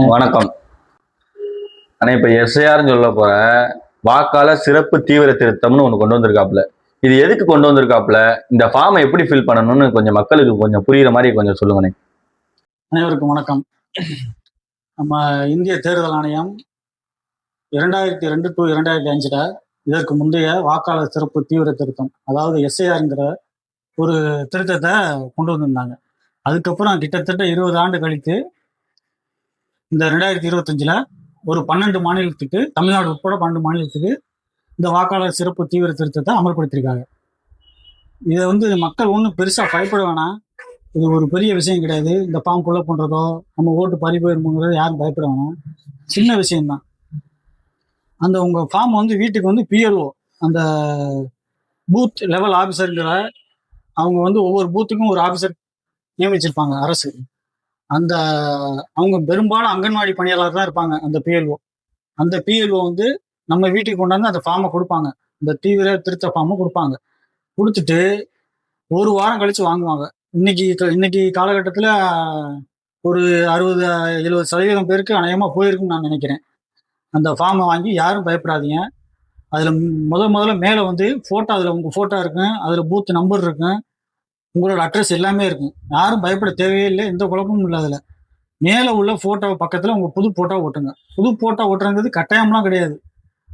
வணக்கம். ஆனா இப்ப எஸ்ஐஆர்னு சொல்ல போற வாக்காளர் சிறப்பு தீவிர திருத்தம்னு ஒன்னு கொண்டு வந்திருக்காப்ல இது எதுக்கு கொண்டு வந்திருக்காப்ல இந்த ஃபார்மை எப்படி ஃபில் பண்ணணும்னு கொஞ்சம் மக்களுக்கு கொஞ்சம் புரியுற மாதிரி கொஞ்சம் சொல்லுங்கண்ணே. அனைவருக்கும் வணக்கம். நம்ம இந்திய தேர்தல் ஆணையம் இரண்டாயிரத்தி ரெண்டு டு இரண்டாயிரத்தி அஞ்சுல இதற்கு முந்தைய வாக்காளர் சிறப்பு தீவிர திருத்தம் அதாவது எஸ்ஐஆர்ங்கிற ஒரு திருத்தத்தை கொண்டு வந்திருந்தாங்க. அதுக்கப்புறம் கிட்டத்தட்ட இருபது ஆண்டு கழித்து இந்த ரெண்டாயிரத்தி இருபத்தஞ்சில் ஒரு பன்னெண்டு மாநிலத்துக்கு தமிழ்நாடு உட்பட பன்னெண்டு மாநிலத்துக்கு இந்த வாக்காளர் சிறப்பு தீவிர திருத்தத்தை அமல்படுத்தியிருக்காங்க. இதை வந்து மக்கள் ஒன்றும் பெருசாக பயப்பட வேணாம். இது ஒரு பெரிய விஷயம் கிடையாது. இந்த ஃபார்ம் ஃபுல்லப் பண்ணுறதோ நம்ம ஓட்டு பறி போயிருமோங்கிறத யாரும் பயப்பட வேணாம். சின்ன விஷயம்தான். அந்த உங்கள் ஃபார்ம் வந்து வீட்டுக்கு வந்து பிஎல்ஓ அந்த பூத் லெவல் ஆஃபீஸருங்கிற அவங்க வந்து ஒவ்வொரு பூத்துக்கும் ஒரு ஆஃபீஸர் நியமிச்சிருப்பாங்க அரசு. அந்த அவங்க பெரும்பாலும் அங்கன்வாடி பணியாளர் தான் இருப்பாங்க அந்த பிஎல்ஓ அந்த பிஎல்ஓ வந்து நம்ம வீட்டுக்கு கொண்டாந்து அந்த ஃபார்மை கொடுப்பாங்க. இந்த தீவிர திருத்த ஃபார்மை கொடுப்பாங்க. கொடுத்துட்டு ஒரு வாரம் கழிச்சு வாங்குவாங்க. இன்னைக்கு இன்னைக்கு காலகட்டத்தில் ஒரு அறுபது எழுபது சதவீதம் பேருக்கு அநேகமாக போயிருக்குன்னு நான் நினைக்கிறேன். அந்த ஃபார்மை வாங்கி யாரும் பயப்படாதீங்க. அதில் முத முதல்ல மேலே வந்து ஃபோட்டோ அதில் உங்கள் ஃபோட்டோ இருக்கும் அதில் பூத் நம்பர் இருக்கும் உங்களோட அட்ரஸ் எல்லாமே இருக்கும். யாரும் பயப்பட தேவையே இல்லை. எந்த குழப்பமும் இல்லை அதில். மேலே உள்ள ஃபோட்டோ பக்கத்தில் உங்கள் புது ஃபோட்டோ ஒட்டுங்க. புது ஃபோட்டோ ஓட்டுறது கட்டாயம்லாம் கிடையாது.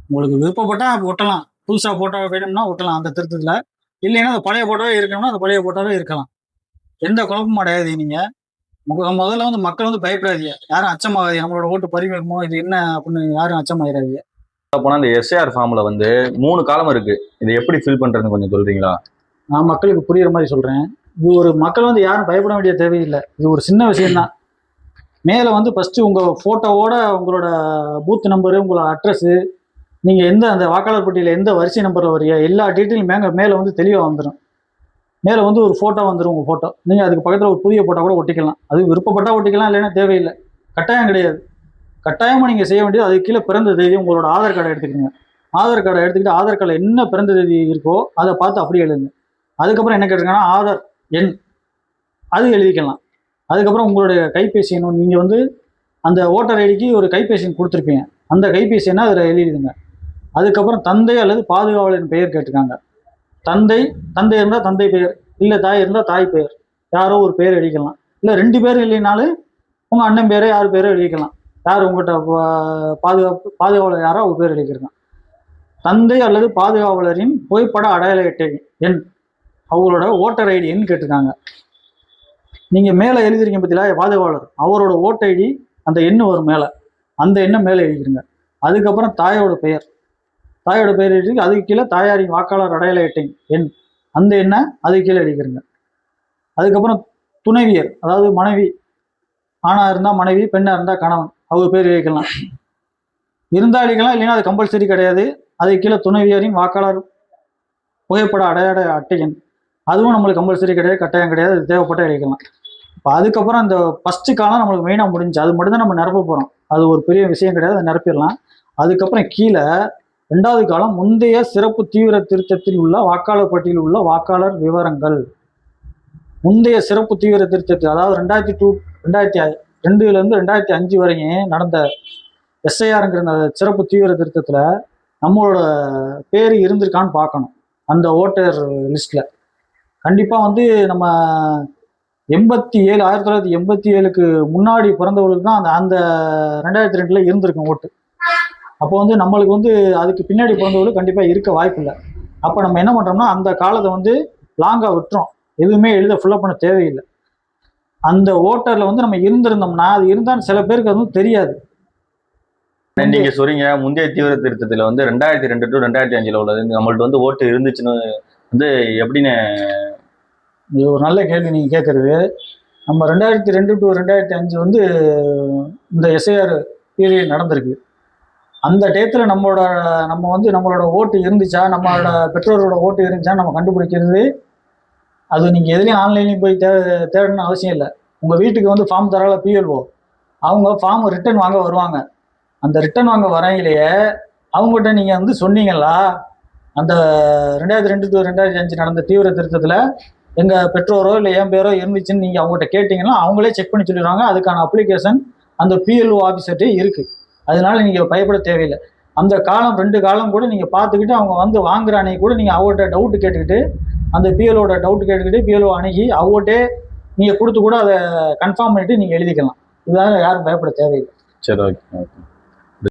உங்களுக்கு விருப்பப்பட்டால் ஒட்டலாம். புதுசாக ஃபோட்டோ வேணும்னா ஓட்டலாம் அந்த திருத்தத்தில். இல்லைன்னா அந்த பழைய ஃபோட்டோவே இருக்கணும்னா அந்த பழைய ஃபோட்டோவே இருக்கலாம். எந்த குழப்பமும் அடையாது நீங்கள் முதல்ல வந்து மக்கள் வந்து பயப்படாதீங்க. யாரும் அச்சமாகாதீங்க. நம்மளோட ஓட்டு பறிவேணுமோ இது என்ன அப்படின்னு யாரும் அச்சமாயிடாதீங்க. போனால் இந்த எஸ்ஏஆர் ஃபார்மில் வந்து மூணு காலம் இருக்குது இதை எப்படி ஃபில் பண்ணுறதுன்னு கொஞ்சம் சொல்கிறீங்களா நான் மக்களுக்கு புரியுற மாதிரி சொல்கிறேன் இது ஒரு மக்கள் வந்து யாரும் பயப்பட வேண்டிய தேவையில்லை. இது ஒரு சின்ன விஷயம்தான். மேலே வந்து ஃபஸ்ட்டு உங்கள் ஃபோட்டோவோட உங்களோட பூத் நம்பரு உங்களோட அட்ரஸு நீங்கள் எந்த அந்த வாக்காளர் பட்டியலில் எந்த வரிசை நம்பரில் வரீங்க எல்லா டீட்டெயிலும் மேங்க மேலே வந்து தெளிவாக வந்துடும் மேலே வந்து ஒரு ஃபோட்டோ வந்துடும் உங்கள் ஃபோட்டோ நீங்கள் அதுக்கு பக்கத்தில் ஒரு புதிய ஃபோட்டோ கூட ஒட்டிக்கலாம். அது விருப்பப்பட்டால் ஒட்டிக்கலாம் இல்லைன்னா தேவையில்லை. கட்டாயம் கிடையாது. கட்டாயமாக நீங்கள் செய்ய வேண்டியது அதுக்கு கீழே பிறந்த தேதி உங்களோட ஆதார் கார்டை எடுத்துக்கோங்க. ஆதார் கார்டை எடுத்துக்கிட்டு ஆதார் கார்டில் என்ன பிறந்த தேதி இருக்கோ அதை பார்த்து அப்படியே எழுதுங்க. அதுக்கப்புறம் என்ன கேட்டிருக்காங்கன்னா ஆதார் எண் அது எழுதிக்கலாம். அதுக்கப்புறம் உங்களுடைய கைபேசி எண்ணும் நீங்கள் வந்து அந்த ஓட்டர் ஐடிக்கு ஒரு கைபேசி எண் கொடுத்துருப்பீங்க. அந்த கைபேசி எண்ணை அதில் எழுதிடுங்க. அதுக்கப்புறம் தந்தை அல்லது பாதுகாவலரின் பெயர் கேட்டிருக்காங்க. தந்தை தந்தை இருந்தால் தந்தை பெயர் இல்லை தாய் இருந்தால் தாய் பெயர் யாரோ ஒரு பெயர் எழுதிக்கலாம். இல்லை ரெண்டு பேரும் இல்லைனாலும் உங்கள் அண்ணன் பேரோ யார் பேரோ எழுதிக்கலாம். யார் உங்கள்கிட்ட பா- பாதுகாப்பு பாதுகாவலர் யாரோ அவங்க பேர் எழுதிக்கலாம். தந்தை அல்லது பாதுகாவலரின் புகைப்பட அடையாள அட்டை எண் அவங்களோட ஓட்டர் ஐடி எண் கேட்டிருக்காங்க. நீங்கள் மேலே எழுதிருக்கீங்க பார்த்தீங்களா பாதுகாவலர் அவரோட ஓட்டர் ஐடி அந்த எண்ணு வரும் மேலே. அந்த எண்ணை மேலே எழுதிருங்க. அதுக்கப்புறம் தாயோட பெயர். தாயோட பெயர் எழுதி அதுக்கு கீழே தாயாரின் வாக்காளர் அடையாள எட்டிங் எண். அந்த எண்ணை அதுக்கு கீழே எழுதிக்கிறங்க அதுக்கப்புறம் துணைவியர் அதாவது மனைவி. ஆணாக இருந்தால் மனைவி பெண்ணாக இருந்தால் கணவன். அவங்க பேர் எழுதிக்கலாம். இருந்தால் அடிக்கலாம் இல்லைன்னா அது கம்பல்சரி கிடையாது. அதுக்கு கீழே துணைவியரின் வாக்காளர் புகைப்பட அடையாள அட்டை எண். அதுவும் நம்மளுக்கு கம்பல்சரி கிடையாது கட்டாயம் கிடையாது தேவைப்பட்ட எழுதிக்கலாம். இப்போ அதுக்கப்புறம் அந்த ஃபஸ்ட்டு காலம் நம்மளுக்கு மெயினாக முடிஞ்சு அது மட்டும் தான் நம்ம நிரப்ப போகிறோம் அது ஒரு பெரிய விஷயம் கிடையாது அதை நிரப்பிடலாம். அதுக்கப்புறம் கீழே ரெண்டாவது காலம் முந்தைய சிறப்பு தீவிர திருத்தத்தில் உள்ள வாக்காளர் பட்டியலில் உள்ள வாக்காளர் விவரங்கள். முந்தைய சிறப்பு தீவிர திருத்தத்தில் அதாவது ரெண்டாயிரத்தி டூ ரெண்டாயிரத்தி ஐ- ரெண்டுலேருந்து ரெண்டாயிரத்தி அஞ்சு வரையும் நடந்த எஸ்ஐஆருங்கிற அந்த சிறப்பு தீவிர திருத்தத்தில் நம்மளோட பேர் இருந்திருக்கான்னு பார்க்கணும். அந்த ஓட்டர் லிஸ்ட்டில் கண்டிப்பாக வந்து நம்ம எண்பத்தி ஏழு ஆயிரத்தி தொள்ளாயிரத்தி எண்பத்தி ஏழுக்கு முன்னாடி பிறந்தவர்களுக்கு தான் அந்த அந்த ரெண்டாயிரத்தி ரெண்டில் இருந்திருக்கும் ஓட்டு. அப்போ வந்து நம்மளுக்கு வந்து அதுக்கு பின்னாடி பிறந்தவங்களுக்கு கண்டிப்பாக இருக்க வாய்ப்பு இல்லை அப்போ நம்ம என்ன பண்ணுறோம்னா அந்த காலத்தை வந்து லாங்காக விட்டுறோம். எதுவுமே எழுத ஃபுல்லப் பண்ண தேவையில்லை. அந்த ஓட்டரில் வந்து நம்ம இருந்திருந்தோம்னா அது இருந்தால் சில பேருக்கு அதுவும் தெரியாது. நீங்க சொல்றீங்க முந்தைய தீவிர திருத்தத்துல வந்து ரெண்டாயிரத்தி ரெண்டு டு ரெண்டாயிரத்தி அஞ்சுல உள்ளது நம்மள்ட்ட வந்து ஓட்டு இருந்துச்சுன்னு வந்து எப்படின்னு இது ஒரு நல்ல கேள்வி நீங்கள் கேட்குறது நம்ம ரெண்டாயிரத்தி ரெண்டு டு ரெண்டாயிரத்தி அஞ்சு வந்து இந்த எஸ்ஐஆர் பீரியட் நடந்திருக்கு. அந்த டயத்தில் நம்மளோட நம்ம வந்து நம்மளோட ஓட்டு இருந்துச்சா நம்மளோட பெற்றோரோட ஓட்டு இருந்துச்சா நம்ம கண்டுபிடிக்கிறது அது நீங்கள் எதுலேயும் ஆன்லைன்லேயும் போய் தே தேடணும்னு அவசியம் இல்லை. உங்கள் வீட்டுக்கு வந்து ஃபார்ம் தரால பிஎல்ஓ அவங்க ஃபார்ம் ரிட்டர்ன் வாங்க வருவாங்க. அந்த ரிட்டர்ன் வாங்க வரையிலேயே அவங்ககிட்ட நீங்கள் வந்து சொன்னீங்களா? அந்த ரெண்டாயிரத்தி ரெண்டு டு ரெண்டாயிரத்தி அஞ்சு நடந்த தீவிர திருத்தத்தில் எங்கள் பெற்றோரோ இல்லை என் பேரோ இருந்துச்சுன்னு நீங்கள் அவங்ககிட்ட கேட்டிங்கன்னா அவங்களே செக் பண்ணி சொல்லிடுவாங்க. அதுக்கான அப்ளிகேஷன் அந்த பிஎல்ஓ ஆஃபீஸர்கிட்டே இருக்கு. அதனால நீங்க பயப்பட தேவையில்லை. அந்த காலம் ரெண்டு காலம் கூட நீங்க பார்த்துக்கிட்டு அவங்க வந்து வாங்குற அன்னைக்கு கூட நீங்க அவர்கிட்ட டவுட் கேட்டுக்கிட்டு அந்த பிஎல்ஓட டவுட் கேட்டுக்கிட்டு பிஎல்ஓ அணுகி அவர்கிட்டே நீங்க கொடுத்து கூட அதை கன்ஃபார்ம் பண்ணிட்டு நீங்க எழுதிக்கலாம். இதனால யாரும் பயப்பட தேவையில்லை. சரி ஓகே ஓகே